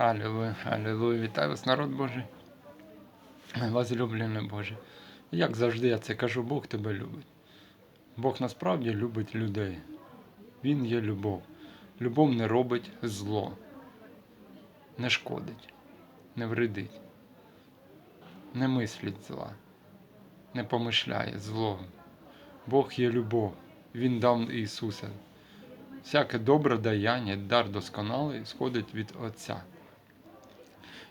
Алілуя, алілуя, вітаю вас, народ Божий, возлюблений Боже. Як завжди я це кажу, Бог тебе любить. Бог насправді любить людей. Він є любов. Любов не робить зло, не шкодить, не вредить, не мислить зла, не помишляє зло. Бог є любов. Він дав Ісуса. Всяке добре даяння, дар досконалий сходить від Отця.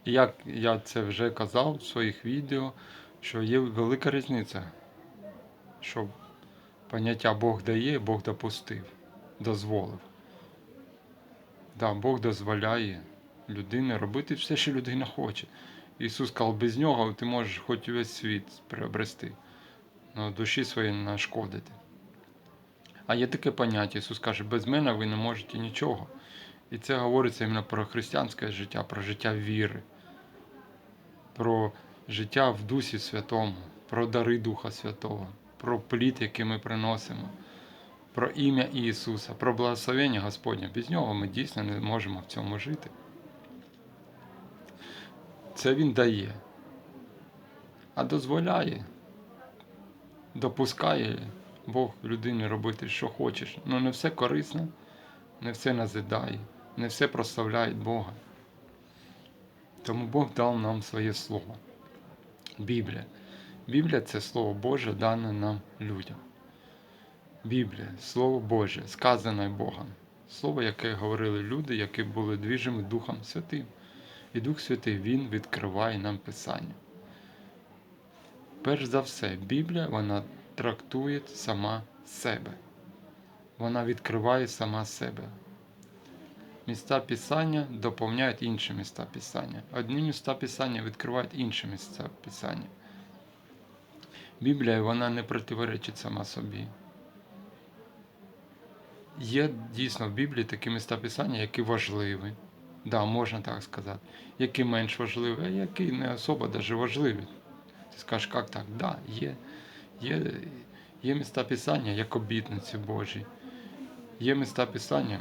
Як я це вже казав в своїх відео, що є велика різниця, що поняття Бог дає, Бог допустив, дозволив. Да, Бог дозволяє людині робити все, що людина хоче. Ісус сказав, без нього ти можеш хоч весь світ приобрести, але душі своїй нашкодити. А є таке поняття, Ісус каже, без мене ви не можете нічого. І це говориться іменно про християнське життя, про життя віри, про життя в Дусі Святому, про дари Духа Святого, про плід, який ми приносимо, про ім'я Ісуса, про благословення Господнє. Без нього ми дійсно не можемо в цьому жити. Це Він дає, а дозволяє, допускає Бог людині робити, що хочеш. Ну не все корисно, не все назидає, не все прославляє Бога. Тому Бог дав нам своє слово. Біблія. Біблія це Слово Боже, дане нам людям. Біблія, Слово Боже, сказане Богом. Слово, яке говорили люди, які були двіжими Духом Святим. І Дух Святий Він відкриває нам Писання. Перш за все, Біблія вона трактує сама себе. Вона відкриває сама себе. Міста Писання доповняють інші міста Писання. Одні міста Писання відкривають інші місця Писання. Біблія вона не противоречить сама собі. Є дійсно в Біблії такі міста Писання, які важливі. Да, можна так сказати. Які менш важливі, а які не особо даже важливі. Ти скажеш, як так? Да, є. Є, є міста Писання, як обітниці Божі. Є міста Писання.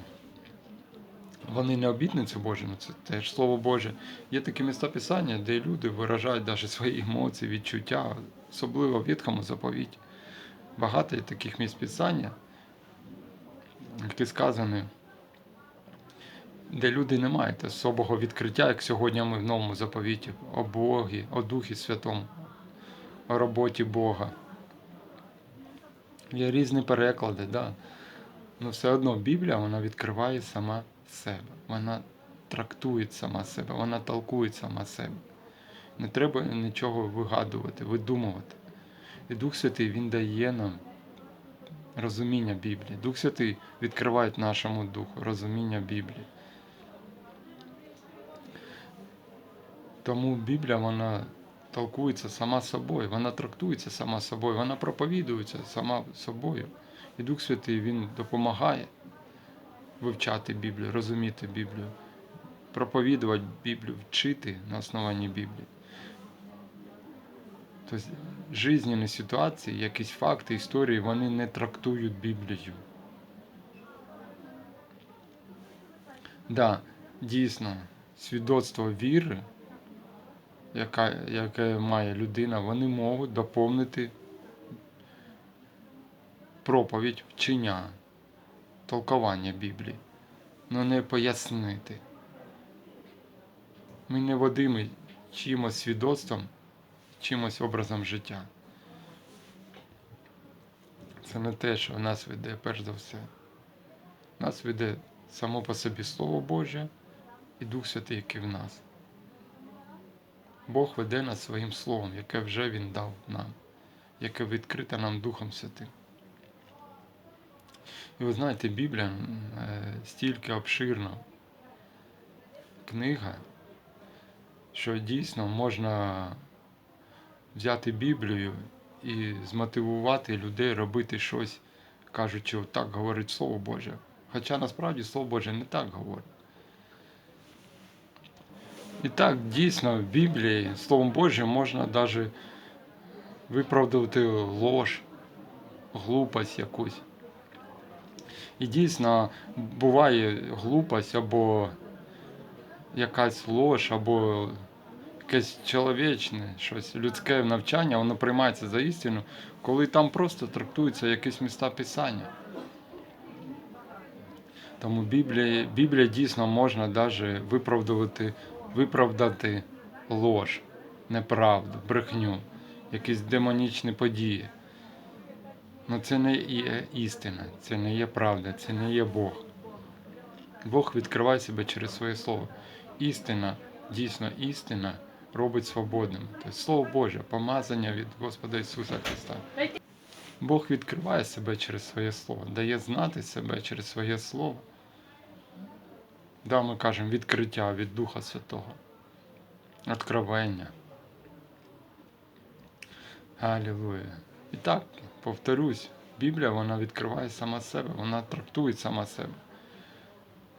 Вони не обітниці Божі, ну це теж Слово Боже. Є такі міста Писання, де люди виражають навіть свої емоції, відчуття, особливо в Ветхому заповіті. Багато є таких місць Писання, які сказані, де люди не мають особого відкриття, як сьогодні ми в новому заповіті, о Богі, о Духі Святому, о роботі Бога. Є різні переклади, да. Ну все одно Біблія вона відкриває сама себе. Вона трактує сама себе, вона толкує сама себе. Не треба нічого вигадувати, видумувати. І Дух Святий Він дає нам розуміння Біблії. Дух Святий відкриває нашому духу розуміння Біблії. Тому Біблія вона толкується сама собою, вона трактується сама собою, вона проповідується сама собою. І Дух Святий Він допомагає вивчати Біблію, розуміти Біблію, проповідувати Біблію, вчити на основанні Біблії. Тобто жизненні ситуації, якісь факти, історії, вони не трактують Біблію. Да, дійсно, свідоцтво віри, яка, яке має людина, вони можуть доповнити проповідь вчення, толкування Біблії, але не пояснити. Ми не водимо чимось свідоцтвом, чимось образом життя. Це не те, що нас веде, перш за все. Нас веде само по собі Слово Боже і Дух Святий, який в нас. Бог веде нас своїм Словом, яке вже Він дав нам, яке відкрите нам Духом Святим. І ви знаєте, Біблія е, стільки обширна книга, що дійсно можна взяти Біблію і змотивувати людей робити щось, кажучи, так говорить Слово Боже. Хоча насправді Слово Боже не так говорить. І так, дійсно, в Біблії Словом Божим можна навіть виправдати лож, глупость якусь. І дійсно буває глупость або якась лож або якесь чоловічне, щось людське навчання, воно приймається за істину, коли там просто трактуються якісь міста Писання. Тому Біблія, Біблія дійсно можна навіть виправдувати, виправдати лож, неправду, брехню, якісь демонічні події. Ну це не є істина, це не є правда, це не є Бог. Бог відкриває себе через своє слово. Істина, дійсно істина, робить свободним. Тобто Слово Боже, помазання від Господа Ісуса Христа. Бог відкриває себе через своє слово, дає знати себе через своє слово. Да, ми кажемо відкриття від Духа Святого, откровення. Алілуя. І так, повторюсь, Біблія вона відкриває сама себе, вона трактує сама себе.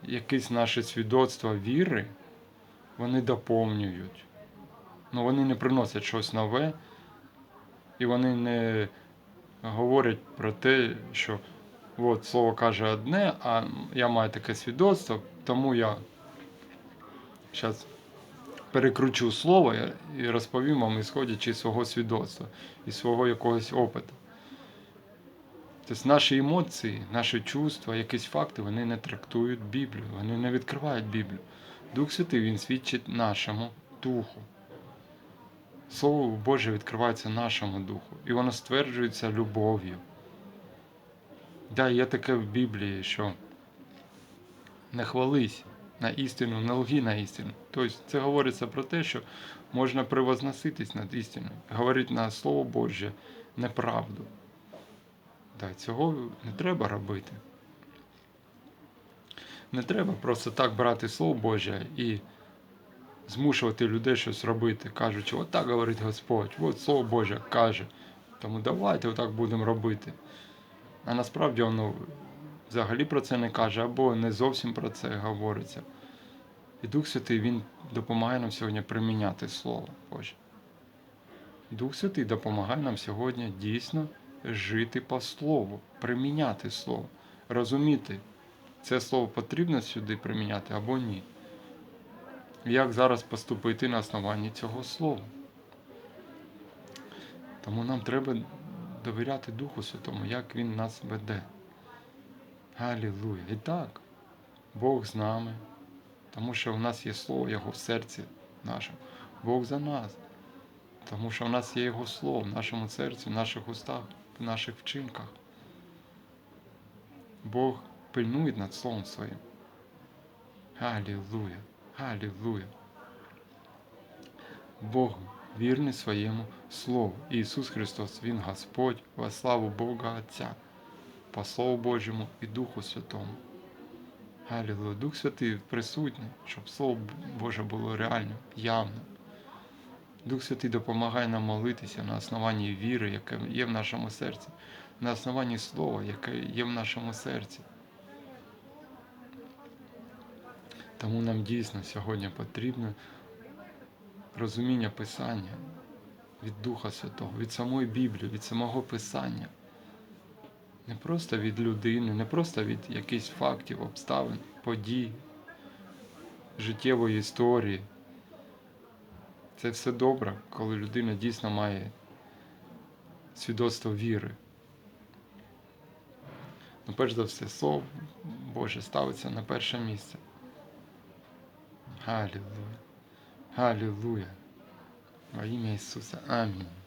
Якісь наші свідоцтва віри, вони доповнюють. Ну, вони не приносять щось нове, і вони не говорять про те, що от слово каже одне, а я маю таке свідоцтво, тому я зараз перекручу слово і- розповім вам, ісходячи з свого свідоцтва і свого якогось опиту. Тобто наші емоції, наші чувства, якісь факти, вони не трактують Біблію, вони не відкривають Біблію. Дух Святий Він свідчить нашому духу. Слово Боже відкривається нашому духу, і воно стверджується любов'ю. Да, є таке в Біблії, що не хвались на істину, не лги на істину. Тобто це говориться про те, що можна превозноситись над істиною, говорити на Слово Боже неправду. Да, цього не треба робити. Не треба просто так брати Слово Боже і змушувати людей щось робити, кажучи, от так говорить Господь, от Слово Боже каже. Тому давайте отак будемо робити. А насправді воно взагалі про це не каже, або не зовсім про це говориться. І Дух Святий Він допомагає нам сьогодні приміняти Слово Боже. Дух Святий допомагає нам сьогодні дійсно жити по Слову, приміняти Слово, розуміти, це слово потрібно сюди приміняти або ні. Як зараз поступити на основанні цього слова? Тому нам треба довіряти Духу Святому, як Він нас веде. Галілуя. І так, Бог з нами, тому що в нас є Слово Його в серці нашому. Бог за нас. Тому що в нас є Його Слово в нашому серці, в наших устах, в наших вчинках. Бог пильнує над Словом Своїм. Галілуя. Галілуя. Бог вірний своєму Слову. Ісус Христос, Він Господь, во славу Бога Отця, по Слову Божому і Духу Святому. Галілуя. Дух Святий присутній, щоб Слово Боже було реальним, явним. Дух Святий допомагає нам молитися на основанні віри, яка є в нашому серці, на основанні Слова, яке є в нашому серці. Тому нам дійсно сьогодні потрібно розуміння Писання від Духа Святого, від самої Біблії, від самого Писання. Не просто від людини, не просто від якихось фактів, обставин, подій, життєвої історії. Це все добре, коли людина дійсно має свідоцтво віри. Ну, перш за все, Слово Боже ставиться на перше місце. Галілуя. Галілуя. Во ім'я Ісуса. Амінь.